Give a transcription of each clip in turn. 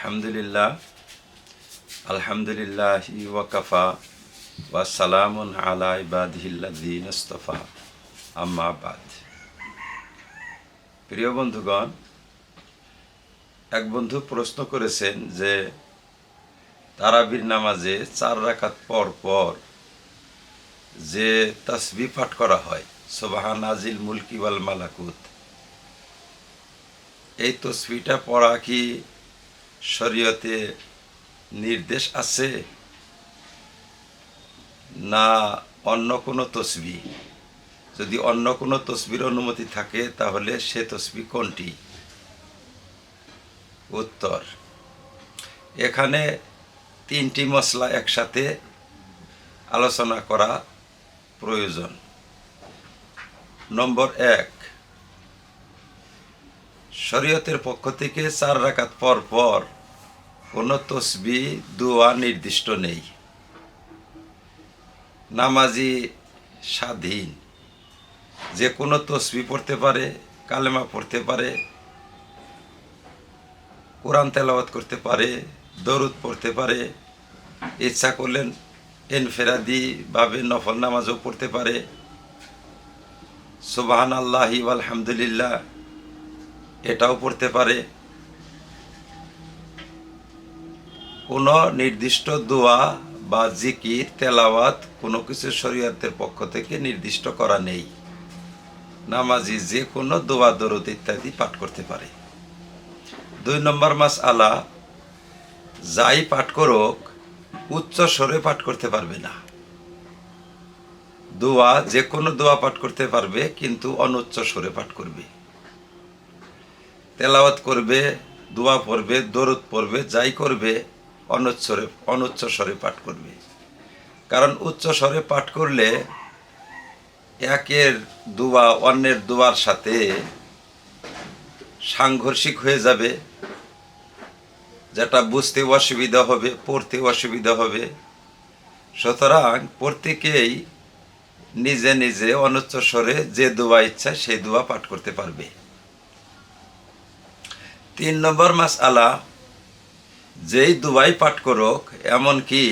আলহামদুলিল্লাহ আলহামদুলিল্লাহ ওয়াকাফা ওয়া সালামুন আলা ইবাদিহিল্লাযীন ইসতাফা। আম্মা বাদ। প্রিয় বন্ধুগণ, এক বন্ধু প্রশ্ন করেছেন যে, তারাবির নামাজে চার রাকাত পর পর যে তসবি পাঠ করা হয়, সোবাহান আজিল মুলকি মালাকুত, এই তসবিটা পড়া কি শরীয়তে নির্দেশ আছে না অন্য কোনো তসবি? যদি অন্য কোনো তসবির অনুমতি থাকে, তাহলে সে তসবি কোনটি? উত্তর। এখানে তিনটি মশলা একসাথে আলোচনা করা প্রয়োজন। নম্বর এক শরীয়তের পক্ষ থেকে চার রাকাত পর পর কোনো তসবি, দোয়া নির্দিষ্ট নেই। নামাজি স্বাধীন। যে কোনো তসবি পড়তে পারে, কালেমা পড়তে পারে, কোরআন তেলাওয়াত করতে পারে, দরুদ পড়তে পারে, ইচ্ছা করলেন এনফেরাদি ভাবে নফল নামাজও পড়তে পারে। সুবাহান আল্লাহি আলহামদুলিল্লাহ এটাও পড়তে পারে। কোনো নির্দিষ্ট দোয়া বা জিকির, তেলাওয়াত কোনো কিছু শরীয়তের পক্ষ থেকে নির্দিষ্ট করা নেই। নামাজি যে কোনো দোয়া, দরদ ইত্যাদি পাঠ করতে পারে। দুই নম্বর মাস আলা যাই পাঠ করুক, উচ্চ স্বরে পাঠ করতে পারবে না। দোয়া যে কোনো দোয়া পাঠ করতে পারবে, কিন্তু অনুচ্চ স্বরে পাঠ করবে। তেলাওয়াত করবে, দোয়া পড়বে, দরুদ পড়বে, যাই করবে, অনুচ্ছরে অনুচ্চ স্বরে পাঠ করবে। কারণ উচ্চ স্বরে পাঠ করলে একের দোয়া অন্যের দোয়ার সাথে সাংঘর্ষিক হয়ে যাবে। যেটা বুঝতে অসুবিধা হবে, পড়তে অসুবিধা হবে। সুতরাং প্রত্যেকেই নিজে নিজে অনুচ্চ স্বরে যে দোয়া ইচ্ছা, সেই দোয়া পাঠ করতে পারবে। তিন নম্বর মাস আলা, যেই দুবাই পাঠ করুক, এমনকি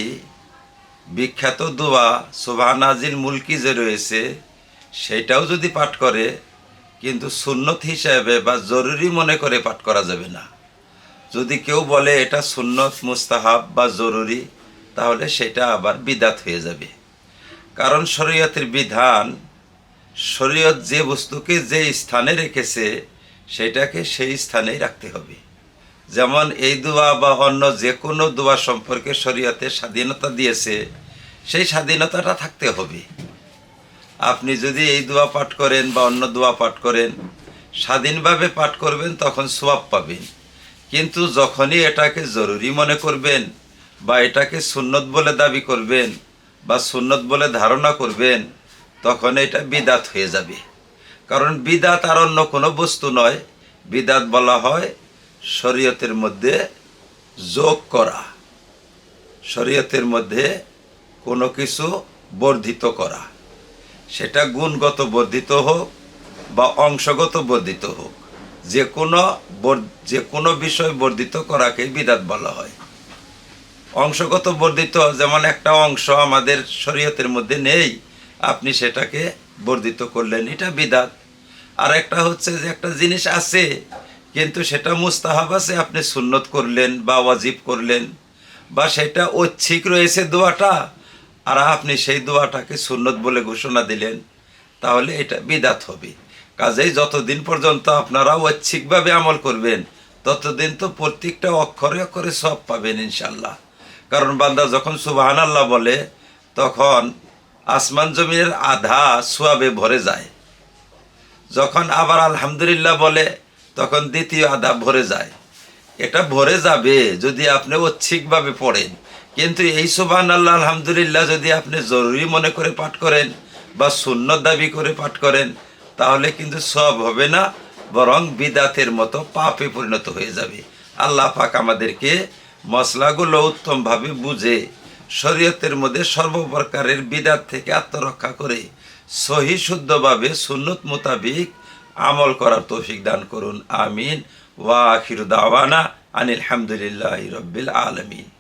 বিখ্যাত দোয়া সোভানাজিল মুলকি যে রয়েছে, সেটাও যদি পাঠ করে, কিন্তু সুন্নত হিসাবে বা জরুরি মনে করে পাঠ করা যাবে না। যদি কেউ বলে এটা সুন্নত, মুস্তাহাব বা জরুরি, তাহলে সেটা আবার বিদাত হয়ে যাবে। কারণ শরীয়তের বিধান, শরীয়ত যে বস্তুকে যে স্থানে রেখেছে সেটাকে সেই স্থানেই রাখতে হবে। যেমন এই দোয়া বা অন্য যে কোনো দোয়া সম্পর্কে শরীয়তে স্বাধীনতা দিয়েছে, সেই স্বাধীনতাটা থাকতে হবে। আপনি যদি এই দোয়া পাঠ করেন বা অন্য দোয়া পাঠ করেন, স্বাধীনভাবে পাঠ করবেন তখন সোয়াব পাবেন। কিন্তু যখনই এটাকে জরুরি মনে করবেন বা এটাকে সুন্নত বলে দাবি করবেন বা সুন্নত বলে ধারণা করবেন, তখন এটা বিদাত হয়ে যাবে। কারণ বিদাত আর অন্য কোনো বস্তু নয়। বিদাত বলা হয় শরীয়তের মধ্যে যোগ করা। শরীয়তের মধ্যে কোনো কিছু বর্ধিত করা। সেটা গুণগত বর্ধিত হোক বা অংশগত বর্ধিত হোক, যে কোনো যে কোনো বিষয় বর্ধিত করাকে বিদাত বলা হয়। অংশগত বর্ধিত, যেমন একটা অংশ আমাদের শরীয়তের মধ্যে নেই, আপনি সেটাকে বর্ধিত করলেন, এটা বিদাত। আর একটা হচ্ছে যে একটা জিনিস আছে, কিন্তু সেটা মুস্তাহাব আছে, আপনি সুন্নত করলেন বা ওয়াজিব করলেন, বা সেটা ঐচ্ছিক রয়েছে দোয়াটা, আর আপনি সেই দোয়াটাকে সুন্নত বলে ঘোষণা দিলেন, তাহলে এটা বিদাত হবে। কাজেই যতদিন পর্যন্ত আপনারা ঐচ্ছিকভাবে আমল করবেন, ততদিন তো প্রত্যেকটা অক্ষরে অক্ষরে সব পাবেন ইনশাল্লাহ কারণ বান্দা যখন সুবাহান আল্লাহ বলে, তখন আসমান জমিনের আধা সোয়াবে ভরে যায়। যখন আবার আলহামদুলিল্লাহ বলে, তখন দ্বিতীয় আদা ভরে যায়। এটা ভরে যাবে যদি আপনি ঐচ্ছিকভাবে পড়েন। কিন্তু এই সুবাহান আল্লাহ আলহামদুলিল্লাহ যদি আপনি জরুরি মনে করে পাঠ করেন বা শূন্য দাবি করে পাঠ করেন, তাহলে কিন্তু সব হবে না, বরং বিদাতের মতো পাপে পরিণত হয়ে যাবে। আল্লাহ পাক আমাদেরকে মশলাগুলো উত্তমভাবে বুঝে, শরীয়তের মধ্যে সর্বপ্রকারের বিদাত থেকে আত্মরক্ষা করে সহি শুদ্ধভাবে, সুন্নত মোতাবিক আমল করার তৌফিক দান করুন। আমিন। ওয়া আখির দাওয়ানা আনিল হামদুলিল্লাহ রব্বিল আলমিন।